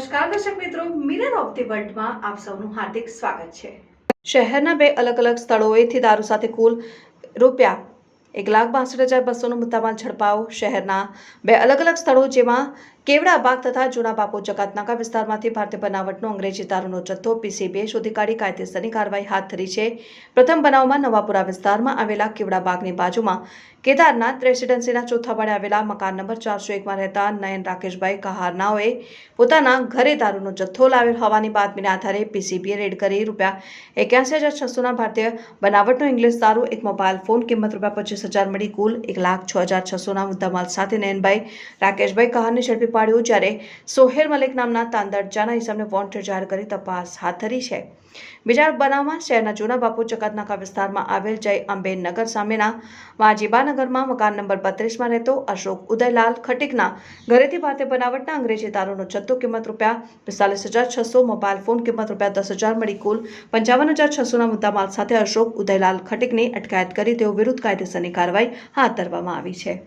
નમસ્કાર, દર્શક મિત્રો. મિરર ઓફ ધી વર્લ્ડમાં આપ સૌનું હાર્દિક સ્વાગત છે. શહેરના બે અલગ અલગ સ્થળોએથી દારૂ સાથે કુલ રૂપિયા એક લાખ બાસઠ હજાર બસોનો મુદ્દામાલ ઝડપાયો. શહેરના બે અલગ અલગ સ્થળો જેમાં કેવડા બાગ તથા જૂના બાપુ જકાતનાકા વિસ્તારમાંથી ભારતીય બનાવટનો અંગ્રેજી દારૂનો જથ્થો પીસીબીએ શોધી કાઢી કાયદેસરની કાર્યવાહી હાથ ધરી છે. પ્રથમ બનાવમાં નવાપુરા વિસ્તારમાં આવેલા કેવડા બાગની બાજુમાં કેદારનાથ રેસિડેન્સીના ચોથા માળે આવેલા મકાન નંબર ચારસો એકમાં રહેતા નયન રાકેશભાઈ કહારનાઓએ પોતાના ઘરે દારૂનો જથ્થો લાવેલ હોવાની બાતમીના આધારે પીસીબીએ રેડ કરી રૂપિયા એક્યાસી હજાર છસોના ભારતીય બનાવટનો ઇંગ્લિશ દારૂ, એક મોબાઈલ ફોન, કિંમત રૂપિયા પચીસ હજાર મળી કુલ એક લાખ છ હજાર છસોના મુદ્દામાલ સાથે નયનભાઈ રાકેશભાઈ કહારની ઝડપી પાડ્યું જ્યારે સોહેલ મલિક નામના તાંદરજાના ઇસમને વોન્ટેડ જાહેર કરી તપાસ હાથ ધરી છે. બીજા બનાવમાં શહેરના જૂના બાપુ જકાતનાકા વિસ્તારમાં આવેલ જય અંબે સામેના વાજીબાનગરમાં મકાન નંબર બત્રીસમાં રહેતો અશોક ઉદયલાલ ખટીકના ઘરેથી ભારતીય બનાવટના અંગ્રેજી તારોનો જથ્થો કિંમત રૂપિયા પિસ્તાલીસ હજાર છસો, મોબાઈલ ફોન કિંમત રૂપિયા દસ હજાર, મળી કુલ પંચાવન હજાર છસોના મુદ્દામાલ સાથે અશોક ઉદયલાલ ખટીકની અટકાયત કરી તેઓ વિરુદ્ધ કાયદેસરની કાર્યવાહી હાથ ધરવામાં આવી છે.